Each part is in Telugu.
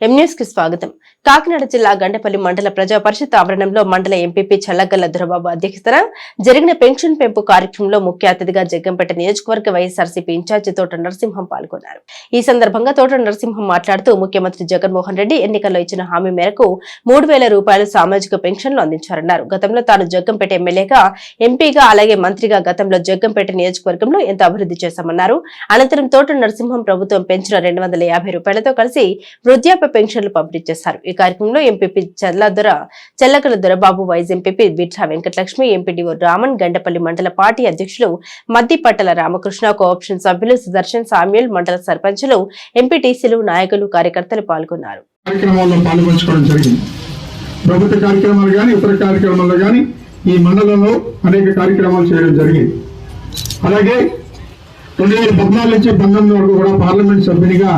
ఎం కి స్వాగతం. కాకినాడ జిల్లా గండపల్లి మండల ప్రజా పరిషత్ ఆవరణంలో మండల ఎంపీపీ చల్లగల్ల దురబాబు అధ్యక్షతన జరిగిన పెన్షన్ పెంపు కార్యక్రమంలో ముఖ్య అతిథిగా జగ్గంపేట నియోజకవర్గ వైఎస్ఆర్సీపీ ఇన్ఛార్జి తోట నరసింహం పాల్గొన్నారు. ఈ సందర్భంగా తోట నరసింహం మాట్లాడుతూ ముఖ్యమంత్రి జగన్మోహన్ రెడ్డి ఎన్నికల్లో ఇచ్చిన హామీ మేరకు మూడు వేల రూపాయలు సామాజిక పెన్షన్లు అందించారన్నారు. గతంలో తాను జగ్గంపేట ఎమ్మెల్యేగా ఎంపీగా అలాగే మంత్రిగా గతంలో జగ్గంపేట నియోజకవర్గంలో ఎంతో అభివృద్ధి చేశామన్నారు. అనంతరం తోట నరసింహం ప్రభుత్వం పెంచిన రెండు వందల యాభై రూపాయలతో కలిసి వృద్ధాప్య పెన్షన్లు పంపిణీ చేశారు ఈ కార్యక్రమంలో MPP Challadora Chellakala Dorababu vice MPP Bitra Venkatalakshmi MPDO Raman Gandapalli మండల పార్టీ అధ్యక్షులు మద్దిపట్టల రామకృష్ణ కోఆప్షన్ సభ్యులు సుదర్శన్ సామ్యుల్ మండల సర్పంచులు ఎంపీటీసీలు నాయకులు కార్యకర్తలు పాల్గొన్నారు. కార్యక్రమాల్లో పాల్గొంచుకోవడం జరిగింది. ప్రభుత్వ కార్యక్రమాలు కానీ ఇతర కార్యక్రమాలు కానీ ఈ మండలంలో అనేక కార్యక్రమాలు చేయడం జరిగింది. అలాగే రెండు వేల పద్నాలుగు నుంచి పంతొమ్మిది వరకు కూడా పార్లమెంట్ సభ్యునిగా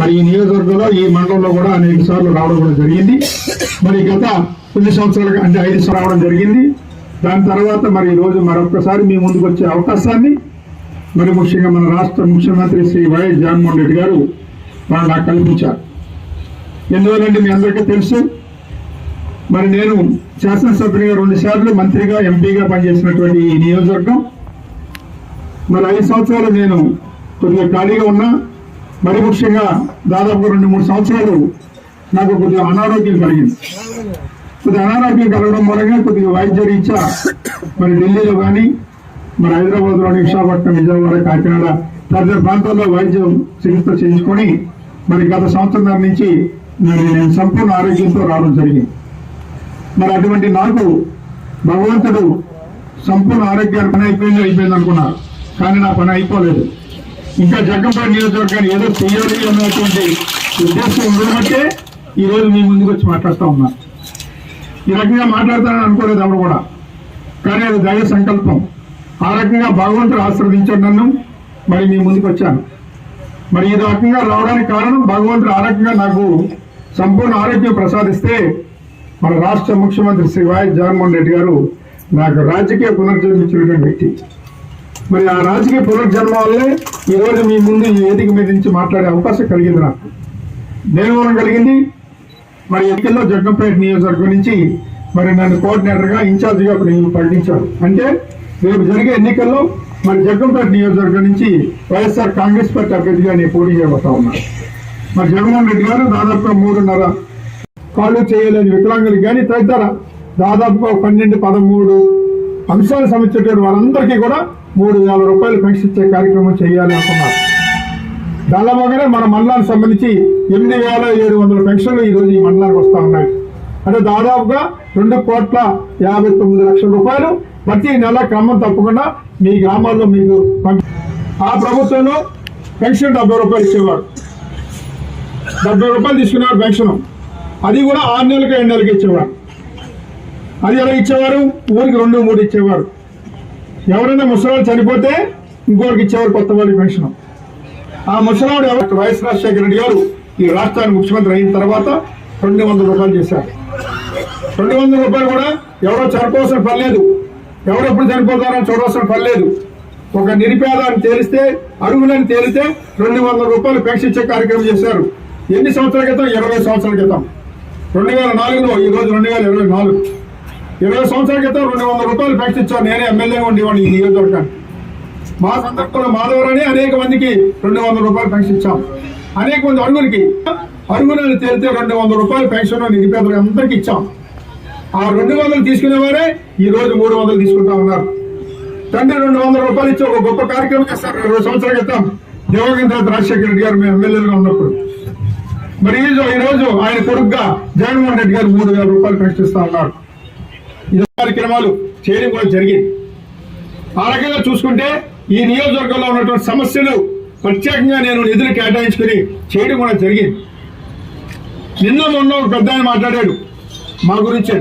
మరి ఈ నియోజకవర్గంలో ఈ మండలంలో కూడా అనేక సార్లు రావడం కూడా జరిగింది. మరి గత కొన్ని సంవత్సరాలు అంటే ఐదు సార్లు రావడం జరిగింది. దాని తర్వాత మరి ఈ రోజు మరొకసారి మీ ముందుకు వచ్చే అవకాశాన్ని మరి ముఖ్యంగా మన రాష్ట్ర ముఖ్యమంత్రి శ్రీ వైఎస్ జగన్మోహన్ రెడ్డి గారు మనం నాకు కల్పించారు. ఎందువల్లంటే మీ అందరికీ తెలుసు మరి నేను శాసనసభ్యునిగా రెండు సార్లు మంత్రిగా ఎంపీగా పనిచేసినటువంటి ఈ నియోజకవర్గం. మరి ఐదు సంవత్సరాలు నేను కొద్దిగా ఖాళీగా ఉన్నా మరి ముఖ్యంగా దాదాపు రెండు మూడు సంవత్సరాలు నాకు కొద్దిగా అనారోగ్యం కలిగింది. కొద్దిగా అనారోగ్యం కలగడం మూలంగా కొద్దిగా వైద్య రీత్యా మరి ఢిల్లీలో కానీ మరి హైదరాబాద్లోని విశాఖపట్నం విజయవాడ కాకినాడ తదితర ప్రాంతాల్లో వైద్యం చికిత్స చేయించుకొని మరి గత సంవత్సరం నుంచి నేను సంపూర్ణ ఆరోగ్యంతో రావడం జరిగింది. మరి అటువంటి నాకు భగవంతుడు సంపూర్ణ ఆరోగ్యాన్ని పని అయిపోయింది అయిపోయింది అనుకున్నారు. కానీ నా పని అయిపోలేదు. ఇంకా జగ్గంపేట నియోజకవర్గాన్ని ఏదో చేయాలి అన్నటువంటి ఉద్దేశం ఉండబట్టే ఈ రోజు మీ ముందుకు వచ్చి మాట్లాడుతూ ఉన్నా. ఈ రకంగా మాట్లాడతానని అనుకోలేదు ఎవరు కూడా. కానీ అది దైవ సంకల్పం. ఆ రకంగా భగవంతుడు ఆశీర్వదించాడు నన్ను. మరి మీ ముందుకు వచ్చాను. మరి ఈ రకంగా రావడానికి కారణం భగవంతుడు ఆ రకంగా నాకు సంపూర్ణ ఆరోగ్యం ప్రసాదిస్తే మన రాష్ట్ర ముఖ్యమంత్రి శ్రీ వైఎస్ జగన్మోహన్ రెడ్డి గారు నాకు రాజకీయ పునర్జన్మించినటువంటి వ్యక్తి. మరి ఆ రాజకీయ పునర్జన్మ వల్లే ఈ రోజు మీ ముందు ఈ వేదిక మీద నుంచి మాట్లాడే అవకాశం కలిగింది నాకు. దేనివల్ల కలిగింది. మరి ఎన్నికల్లో జగ్గంపేట నియోజకవర్గం నుంచి మరి నన్ను కోఆర్డినేటర్గా ఇన్ఛార్జిగా నేను ప్రకటించారు. అంటే రేపు జరిగే ఎన్నికల్లో మరి జగ్గంపేట నియోజకవర్గం నుంచి వైఎస్ఆర్ కాంగ్రెస్ పార్టీ అభ్యర్థిగా నేను పోటీ చేయబోతా ఉన్నాను మరి జగన్మోహన్ రెడ్డి గారు దాదాపుగా మూడున్నర కాళ్ళు చేయలేని వికలాంగులకు కానీ తదితర దాదాపుగా పన్నెండు పదమూడు అంశాలు సమర్చేటువంటి వాళ్ళందరికీ కూడా మూడు వేల రూపాయలు పెన్షన్ ఇచ్చే కార్యక్రమం చేయాలి అనుకున్నారు దానిలో మన మండలానికి సంబంధించి ఎనిమిది వేల ఏడు వందల పెన్షన్లు ఈరోజు ఈ మండలానికి వస్తూ ఉన్నాయి. అంటే దాదాపుగా రెండు కోట్ల యాభై తొమ్మిది లక్షల రూపాయలు ప్రతి నెల క్రమం తప్పకుండా మీ గ్రామాల్లో మీకు పంపి ఆ ప్రభుత్వంలో పెన్షన్ డెబ్బై రూపాయలు ఇచ్చేవారు. డెబ్బై రూపాయలు తీసుకునేవారు పెన్షన్. అది కూడా ఆరు నెలలకి ఏడు నెలలకి ఇచ్చేవారు. అది ఎలా ఇచ్చేవారు? ఊరికి రెండు మూడు ఇచ్చేవారు. ఎవరైనా ముసలాడు చనిపోతే ఇంకోరికి ఇచ్చేవారు కొత్త వాళ్ళ పెన్షన్. ఆ ముసలాడు ఎవరు? వైఎస్ రాజశేఖర రెడ్డి గారు ఈ రాష్ట్రానికి ముఖ్యమంత్రి అయిన తర్వాత రెండు వందల రూపాయలు చేశారు. రెండు వందల రూపాయలు కూడా ఎవరో చనిపోవాల్సిన పని లేదు. ఎవరు చనిపోతారో చూడవలసిన పని లేదు. ఒక నిరుపేద అని తేలిస్తే అడుగులని తేలితే రెండు వందల రూపాయలు పెన్షన్ ఇచ్చే కార్యక్రమం చేశారు. ఎన్ని సంవత్సరాల క్రితం? ఇరవై సంవత్సరాల క్రితం. రెండు వేల నాలుగులో ఈ రోజు రెండు వేల ఇరవై నాలుగు. ఇరవై సంవత్సరాల క్రితం రెండు వందల రూపాయలు ఫ్యాక్స్ ఇచ్చాను. నేనే ఎమ్మెల్యేగా ఉండేవాడిని ఈ నియోజకవర్గానికి. మా సందర్భంలో మాధవరాని అనేక మందికి రెండు వందల రూపాయలు ఫ్యాక్స్ ఇచ్చాం. అనేక మంది అడుగులకి అడుగులని తేలితే రెండు వందల రూపాయలు పెన్షన్ నిరుపేదలు అందరికి ఇచ్చాం. ఆ రెండు వందలు తీసుకునేవారే ఈ రోజు మూడు వందలు తీసుకుంటా ఉన్నారు. తండ్రి రెండు వందల రూపాయలు ఇచ్చి ఒక గొప్ప కార్యక్రమం చేస్తారు ఇరవై సంవత్సరాల క్రితం దేవగంధ రాజశేఖర రెడ్డి గారు మేము ఎమ్మెల్యేలుగా ఉన్నప్పుడు. మరి ఈ రోజు- ఈ రోజు ఆయన కొడుకుగా జగన్మోహన్ రెడ్డి గారు మూడు వేల రూపాయలు ప్రకటిస్తా ఉన్నారు. కార్యక్రమాలు చేయడం కూడా జరిగింది. ఆ రకంగా చూసుకుంటే ఈ నియోజకవర్గంలో ఉన్నటువంటి సమస్యలు ప్రత్యేకంగా నేను నిధులు కేటాయించుకుని చేయడం కూడా జరిగింది. నిన్న మొన్న ఒక పెద్ద ఆయన మాట్లాడాడు. మా గురించి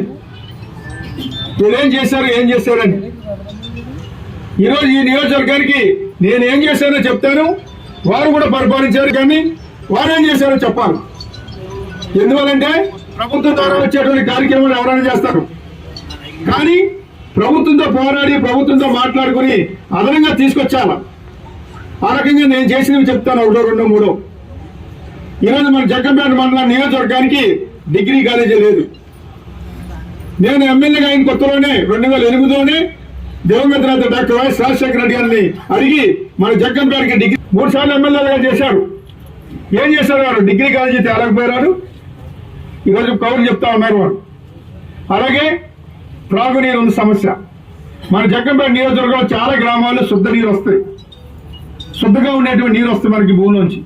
మీరేం చేశారు ఏం చేశారని. ఈరోజు ఈ నియోజకవర్గానికి నేను ఏం చేశానో చెప్తాను. వారు కూడా పరిపాలించారు కానీ వారు ఏం చేశారో చెప్పాలి. ఎందువల్లంటే ప్రభుత్వం ద్వారా వచ్చేటువంటి కార్యక్రమాలు ఎవరైనా చేస్తారు. కానీ ప్రభుత్వంతో పోరాడి ప్రభుత్వంతో మాట్లాడుకుని అదనంగా తీసుకొచ్చాను. ఆ రకంగా నేను చేసినవి చెప్తాను ఒకటో రెండో మూడో. ఈరోజు మన జగ్గంపేట మండలం నియోజకవర్గానికి డిగ్రీ కాలేజీ లేదు. నేను ఎమ్మెల్యేగా అయిన కొత్తలోనే రెండు వేల ఎనిమిదిలోనే దివంగత నేత డాక్టర్ వైఎస్ రాజశేఖర రెడ్డి గారిని అడిగి మన జగ్గంపేటకి డిగ్రీ మూడు సార్లు ఎమ్మెల్యేలుగా చేశారు. ఏం చేశారు వారు? డిగ్రీ కాలేజీ తేలకపోయారు ఈరోజు కౌలు చెప్తా ఉన్నారు వారు. అలాగే త్రాగునీరు ఉంది సమస్య. మన జగ్గంపేట నియోజకవర్గంలో చాలా గ్రామాల్లో శుద్ధ నీరు వస్తాయి శుద్ధగా ఉండేటువంటి నీరు వస్తాయి మనకి భూమిలోంచి.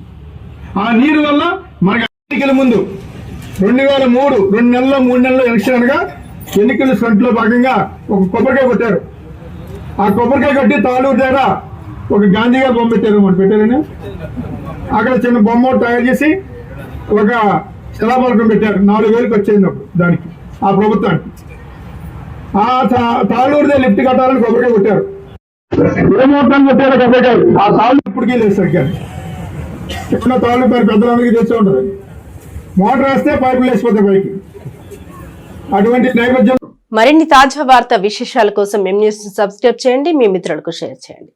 ఆ నీరు వల్ల మనకి ఎన్నికల ముందు రెండు వేల మూడు రెండు నెలల్లో మూడు నెలల్లో ఎలక్షన్ అనగా ఎన్నికల ఫ్రంట్ భాగంగా ఒక కొబ్బరికాయ కొట్టారు. ఆ కొబ్బరికాయ కట్టి తాళూరు దగ్గర ఒక గాంధీ గారు బొమ్మ పెట్టారు మనం పెట్టారని అక్కడ చిన్న బొమ్మ తయారు చేసి ఒక శిలాపలకం పెట్టారు. నాలుగు వేలకు వచ్చేది అప్పుడు దానికి ఆ ప్రభుత్వానికి. ఆ తాళూరుదే లిఫ్ట్ కట్టాలని కొబ్బరికాయ కొట్టారు. ఏ మొత్తాన్ని కొట్టారు కొబ్బరికాయ ఆ తాళ్ళు ఇప్పటికీ లేదు సరిగ్గా. చిన్న తాళ్ళు పేరు పెద్దలందరికీ తెలిసి ఉంటుంది. మోటార్ వేస్తే పైపులు వేసిపోతాయి పైకి. అటువంటి నేపథ్యం మరిన్ని తాజా వార్త విశేషాల కోసం ఎం న్యూస్ సబ్స్క్రైబ్ చేయండి. మీ మిత్రులకు షేర్ చేయండి.